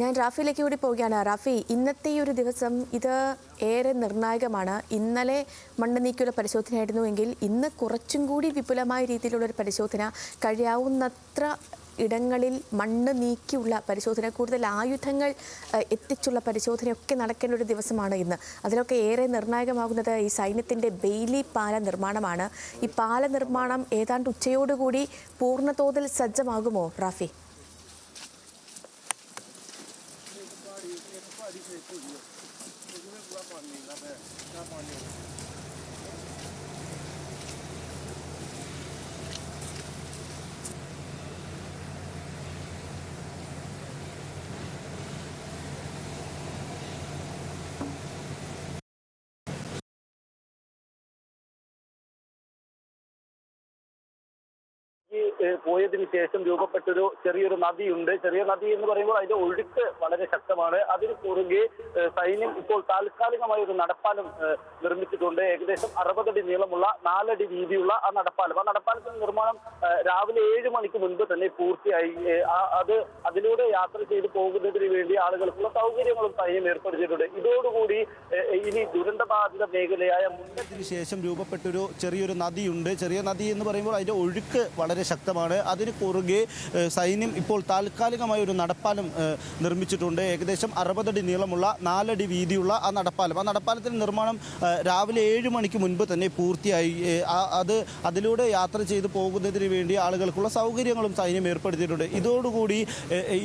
ഞാൻ റാഫിയിലേക്ക് കൂടി പോവുകയാണ്. റാഫി ഇന്നത്തെ ഈ ഒരു ദിവസം ഇത് ഏറെ നിർണായകമാണ്. ഇന്നലെ മണ്ണ് നീക്കിയുള്ള പരിശോധനയായിരുന്നുവെങ്കിൽ ഇന്ന് കുറച്ചും കൂടി വിപുലമായ രീതിയിലുള്ള ഒരു പരിശോധന കഴിയാവുന്നത്ര ഇടങ്ങളിൽ മണ്ണ് നീക്കിയുള്ള പരിശോധന കൂടുതൽ ആയുധങ്ങൾ എത്തിച്ചുള്ള പരിശോധനയൊക്കെ നടക്കേണ്ട ഒരു ദിവസമാണ് ഇന്ന്. അതിലൊക്കെ ഏറെ നിർണായകമാകുന്നത് ഈ സൈന്യത്തിന്റെ ബെയിലി പാല നിർമ്മാണമാണ്. ഈ പാല നിർമ്മാണം ഏതാണ്ട് ഉച്ചയോടുകൂടി പൂർണതോതിൽ സജ്ജമാകുമോ റാഫി? ഏഹ്, പോയതിനു ശേഷം രൂപപ്പെട്ടൊരു ചെറിയൊരു നദിയുണ്ട്. ചെറിയ നദി എന്ന് പറയുമ്പോൾ അതിന്റെ ഒഴുക്ക് വളരെ ശക്തമാണ്. അതിന് കുറുകെ സൈന്യം ഇപ്പോൾ താൽക്കാലികമായ ഒരു നടപ്പാലം നിർമ്മിച്ചിട്ടുണ്ട്. ഏകദേശം അറുപതടി നീളമുള്ള നാലടി വീതിയുള്ള ആ നടപ്പാലം. ആ നടപ്പാലത്തിന്റെ നിർമ്മാണം രാവിലെ ഏഴ് മണിക്ക് മുൻപ് തന്നെ പൂർത്തിയായി. അത് അതിലൂടെ യാത്ര ചെയ്ത് പോകുന്നതിന് വേണ്ടി ആളുകൾക്കുള്ള സൗകര്യങ്ങളും സൈന്യം ഏർപ്പെടുത്തിയിട്ടുണ്ട്. ഇതോടുകൂടി ഇനി ദുരന്തബാധിത മേഖലയായ മുണ്ട ഇതിന് ശേഷം രൂപപ്പെട്ടൊരു ചെറിയൊരു നദിയുണ്ട്. ചെറിയ നദി എന്ന് പറയുമ്പോൾ അതിന്റെ ഒഴുക്ക് വളരെ ശക്തമാണ്. അതിന് കുറുകെ സൈന്യം ഇപ്പോൾ താൽക്കാലികമായ ഒരു നടപ്പാലം നിർമ്മിച്ചിട്ടുണ്ട്. ഏകദേശം അറുപതടി നീളമുള്ള നാലടി വീതിയുള്ള ആ നടപ്പാലം. ആ നടപ്പാലത്തിന്റെ നിർമ്മാണം രാവിലെ ഏഴ് മണിക്ക് മുൻപ് തന്നെ പൂർത്തിയായി. അത് അതിലൂടെ യാത്ര ചെയ്ത് പോകുന്നതിന് വേണ്ടി ആളുകൾക്കുള്ള സൗകര്യങ്ങളും സൈന്യം ഏർപ്പെടുത്തിയിട്ടുണ്ട്. ഇതോടുകൂടി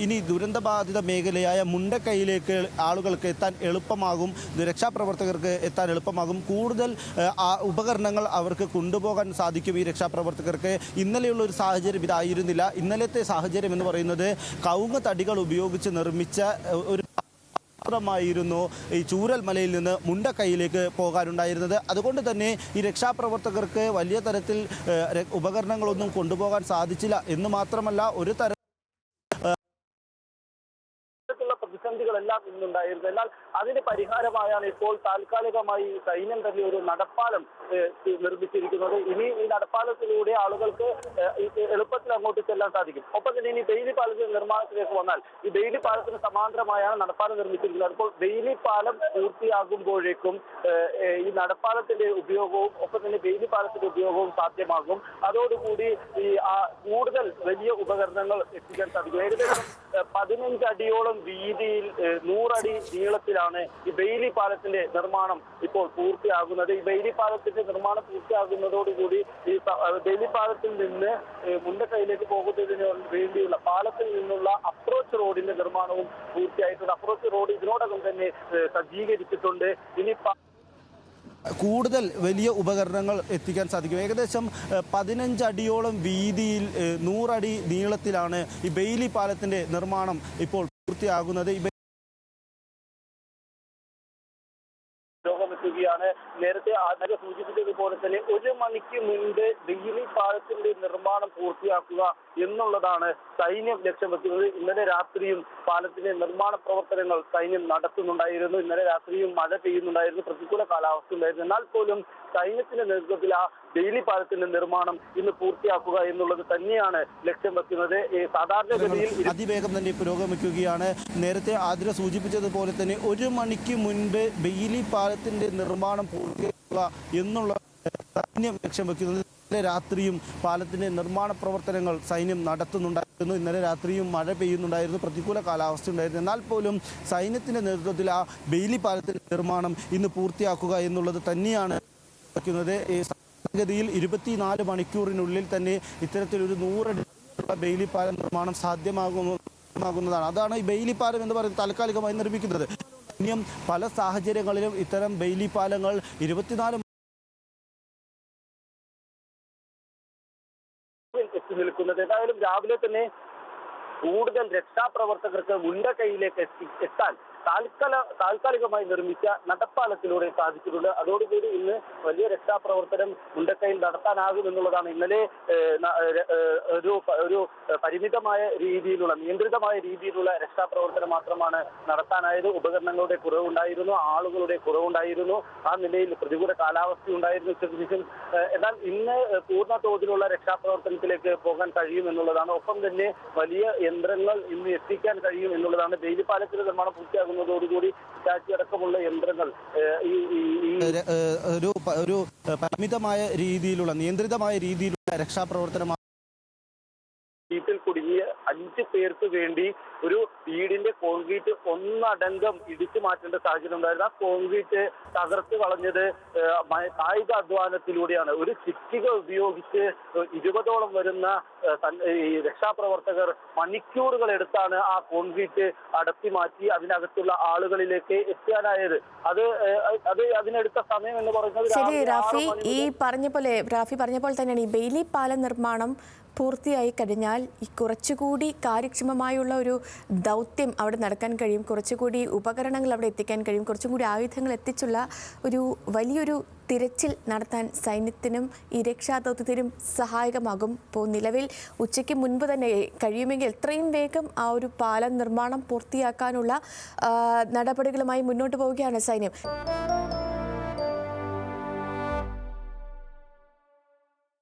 ഇനി ദുരന്തബാധിത മേഖലയായ മുണ്ടക്കൈയിലേക്ക് ആളുകൾക്ക് എത്താൻ എളുപ്പമാകും. രക്ഷാപ്രവർത്തകർക്ക് എത്താൻ എളുപ്പമാകും. കൂടുതൽ ഉപകരണങ്ങൾ അവർക്ക് കൊണ്ടുപോകാൻ സാധിക്കും ഈ രക്ഷാപ്രവർത്തകർക്ക്. ഇന്നലെയുള്ള ഒരു സാഹചര്യം ഇതായിരുന്നില്ല ഇന്നലത്തെ സാഹചര്യം എന്ന് പറയുന്നത് കവുങ്ങ് തടികൾ ഉപയോഗിച്ച് നിർമ്മിച്ച ഒരു മാത്രമായിരുന്നു ഈ ചൂരൽ മലയിൽ നിന്ന് മുണ്ടക്കൈയിലേക്ക് പോകാനുണ്ടായിരുന്നത്. അതുകൊണ്ട് തന്നെ ഈ രക്ഷാപ്രവർത്തകർക്ക് വലിയ തരത്തിൽ ഉപകരണങ്ങളൊന്നും കൊണ്ടുപോകാൻ സാധിച്ചില്ല. എന്ന് മാത്രമല്ല ഒരു തര ഇന്നുണ്ടായിരുന്നു എന്നാൽ അതിന് പരിഹാരമായാണ് ഇപ്പോൾ താൽക്കാലികമായി സൈന്യം തന്നെ ഒരു നടപ്പാലം നിർമ്മിച്ചിരിക്കുന്നത്. ഇനി ഈ നടപ്പാലത്തിലൂടെ ആളുകൾക്ക് എളുപ്പത്തിൽ അങ്ങോട്ട് ചെല്ലാൻ സാധിക്കും. ഒപ്പം തന്നെ ഇനി ബെയിലി പാലത്തിന്റെ നിർമ്മാണത്തിലേക്ക് വന്നാൽ ഈ ബെയിലി പാലത്തിന് സമാന്തരമായാണ് നടപ്പാലം നിർമ്മിച്ചിരിക്കുന്നത്. അപ്പോൾ ബെയിലി പാലം പൂർത്തിയാകുമ്പോഴേക്കും ഈ നടപ്പാലത്തിന്റെ ഉപയോഗവും ഒപ്പം തന്നെ ബെയിലി പാലത്തിന്റെ ഉപയോഗവും സാധ്യമാകും. അതോടുകൂടി ഈ കൂടുതൽ വലിയ ഉപകരണങ്ങൾ എത്തിക്കാൻ സാധിക്കും. ഏകദേശം പതിനഞ്ച് അടിയോളം വീതിയിൽ നൂറടി നീളത്തിലാണ് ഈ ബെയിലി പാലത്തിന്റെ നിർമ്മാണം ഇപ്പോൾ പൂർത്തിയാകുന്നത്. ഈ ബെയിലി പാലത്തിന്റെ നിർമ്മാണം പൂർത്തിയാകുന്നതോടുകൂടി ഈ ബെയിലി പാലത്തിൽ നിന്ന് മുണ്ടക്കൈയിലേക്ക് പോകുന്നതിന് വേണ്ടിയുള്ള പാലത്തിൽ നിന്നുള്ള അപ്രോച്ച് റോഡിന്റെ നിർമ്മാണവും പൂർത്തിയായിട്ടുണ്ട്. അപ്രോച്ച് റോഡ് ഇതിനോടകം തന്നെ സജ്ജീകരിച്ചിട്ടുണ്ട്. ഇനി കൂടുതൽ വലിയ ഉപകരണങ്ങൾ എത്തിക്കാൻ സാധിക്കും. ഏകദേശം പതിനഞ്ചടിയോളം വീതിയിൽ നൂറടി നീളത്തിലാണ് ഈ ബെയിലി പാലത്തിന്റെ നിർമ്മാണം ഇപ്പോൾ പൂർത്തിയാകുന്നത്. ാണ് നേരത്തെ ആദ്യം സൂചിപ്പിച്ചതുപോലെ തന്നെ ഒരു മണിക്ക് മുൻപ് ഡെയിലി പാലത്തിന്റെ നിർമ്മാണം പൂർത്തിയാക്കുക എന്നുള്ളതാണ് സൈന്യം ലക്ഷ്യം വെക്കുന്നത് ഇന്നലെ രാത്രിയും പാലത്തിന്റെ നിർമ്മാണ പ്രവർത്തനങ്ങൾ സൈന്യം നടത്തുന്നുണ്ടായിരുന്നു. ഇന്നലെ രാത്രിയും മഴ പെയ്യുന്നുണ്ടായിരുന്നു. പ്രതികൂല കാലാവസ്ഥ ഉണ്ടായിരുന്നു. എന്നാൽ പോലും സൈന്യത്തിന്റെ നേതൃത്വത്തിൽ ആ ഡെയിലി പാലത്തിന്റെ നിർമ്മാണം ഇന്ന് പൂർത്തിയാക്കുക എന്നുള്ളത് തന്നെയാണ് ലക്ഷ്യം വെക്കുന്നത്. സാധാരണഗതിയിൽ അതിവേഗം തന്നെ പുരോഗമിക്കുകയാണ് നേരത്തെ ആതിര സൂചിപ്പിച്ചതുപോലെ തന്നെ ഒരു മണിക്ക് മുൻപ് ബെയിലി പാലത്തിന്റെ നിർമ്മാണം പൂർത്തിയാക്കുക എന്നുള്ള സൈന്യം ലക്ഷ്യം വെക്കുന്നത് രാത്രിയും പാലത്തിന്റെ നിർമ്മാണ പ്രവർത്തനങ്ങൾ സൈന്യം നടത്തുന്നുണ്ടായിരുന്നു ഇന്നലെ രാത്രിയും മഴ പെയ്യുന്നുണ്ടായിരുന്നു. പ്രതികൂല കാലാവസ്ഥ ഉണ്ടായിരുന്നു. എന്നാൽ പോലും സൈന്യത്തിന്റെ നേതൃത്വത്തിൽ ആ ബെയിലി പാലത്തിന്റെ നിർമ്മാണം ഇന്ന് പൂർത്തിയാക്കുക എന്നുള്ളത് തന്നെയാണ് സാധാരണഗതിയിൽ ഇരുപത്തിനാല് മണിക്കൂറിനുള്ളിൽ തന്നെ ഇത്തരത്തിലൊരു നൂറടി ബെയിലി പാലം നിർമ്മാണം സാധ്യമാകുന്നതാണ്. അതാണ് ഈ ബെയിലി പാലം എന്ന് പറയുന്നത് താൽക്കാലികമായി നിർമ്മിക്കുന്നത്. ഇനിയും പല സാഹചര്യങ്ങളിലും ഇത്തരം ബെയിലി പാലങ്ങൾ ഇരുപത്തിനാല് എത്തി നിൽക്കുന്നത്. ഏതായാലും രാവിലെ തന്നെ കൂടുതൽ രക്ഷാപ്രവർത്തകർക്ക് മുണ്ടക്കൈയിലേക്ക് എത്തി എത്താൻ താൽക്കാല താൽക്കാലികമായി നിർമ്മിച്ച നടപ്പാലത്തിലൂടെ സാധിച്ചിട്ടുണ്ട്. അതോടുകൂടി ഇന്ന് വലിയ രക്ഷാപ്രവർത്തനം മുണ്ടക്കയിൽ നടത്താനാകും എന്നുള്ളതാണ് ഇന്നലെ ഒരു ഒരു പരിമിതമായ രീതിയിലുള്ള നിയന്ത്രിതമായ രീതിയിലുള്ള രക്ഷാപ്രവർത്തനം മാത്രമാണ് നടത്താനായത്. ഉപകരണങ്ങളുടെ കുറവുണ്ടായിരുന്നു ആളുകളുടെ കുറവുണ്ടായിരുന്നു. ആ നിലയിൽ പ്രതികൂല കാലാവസ്ഥ ഉണ്ടായിരുന്നു എന്നാൽ ഇന്ന് പൂർണ തോതിലുള്ള രക്ഷാപ്രവർത്തനത്തിലേക്ക് പോകാൻ കഴിയും എന്നുള്ളതാണ്. ഒപ്പം തന്നെ വലിയ യന്ത്രങ്ങൾ ഇന്ന് എത്തിക്കാൻ കഴിയും എന്നുള്ളതാണ്. ബെയിലി പാലത്തിന്റെ നിർമ്മാണം പൂർത്തിയാകുന്നതോടുകൂടി സ്റ്റാച്ചു അടക്കമുള്ള യന്ത്രങ്ങൾ ഈ ഒരു ഒരു പരിമിതമായ രീതിയിലുള്ള നിയന്ത്രിതമായ രീതിയിലുള്ള രക്ഷാപ്രവർത്തനമാണ് വീട്ടിൽ കുടുങ്ങിയ അഞ്ച് പേർക്ക് വേണ്ടി ഒരു വീടിന്റെ കോൺക്രീറ്റ് ഒന്നടങ്കം ഇടിച്ചു മാറ്റേണ്ട സാഹചര്യം ഉണ്ടായിരുന്നു. ആ കോൺക്രീറ്റ് തകർത്ത് കളഞ്ഞത് കായിക അധ്വാനത്തിലൂടെയാണ്. ഒരു ചിറ്റിക ഉപയോഗിച്ച് ഇരുപതോളം വരുന്ന ഈ രക്ഷാപ്രവർത്തകർ മണിക്കൂറുകൾ എടുത്താണ് ആ കോൺക്രീറ്റ് അടത്തി മാറ്റി അതിനകത്തുള്ള ആളുകളിലേക്ക് എത്താനായത്. അത് അത് അതിനെടുത്ത സമയം എന്ന് പറയുന്നത് ശരി റാഫി ഈ പറഞ്ഞ പോലെ റാഫി പറഞ്ഞ പോലെ തന്നെയാണ് ഈ ബെയിലി പാലം നിർമ്മാണം പൂർത്തിയായി കഴിഞ്ഞാൽ ഈ കുറച്ചുകൂടി കാര്യക്ഷമമായുള്ള ഒരു ദൗത്യം അവിടെ നടക്കാൻ കഴിയും. കുറച്ചുകൂടി ഉപകരണങ്ങൾ അവിടെ എത്തിക്കാൻ കഴിയും. കുറച്ചും കൂടി ആയുധങ്ങൾ എത്തിച്ചുള്ള ഒരു വലിയൊരു തിരച്ചിൽ നടത്താൻ സൈന്യത്തിനും ഈ രക്ഷാദൗത്യത്തിനും സഹായകമാകും. ഇപ്പോൾ നിലവിൽ ഉച്ചയ്ക്ക് മുൻപ് തന്നെ കഴിയുമെങ്കിൽ എത്രയും വേഗം ആ ഒരു പാലം നിർമ്മാണം പൂർത്തിയാക്കാനുള്ള നടപടികളുമായി മുന്നോട്ട് പോവുകയാണ് സൈന്യം.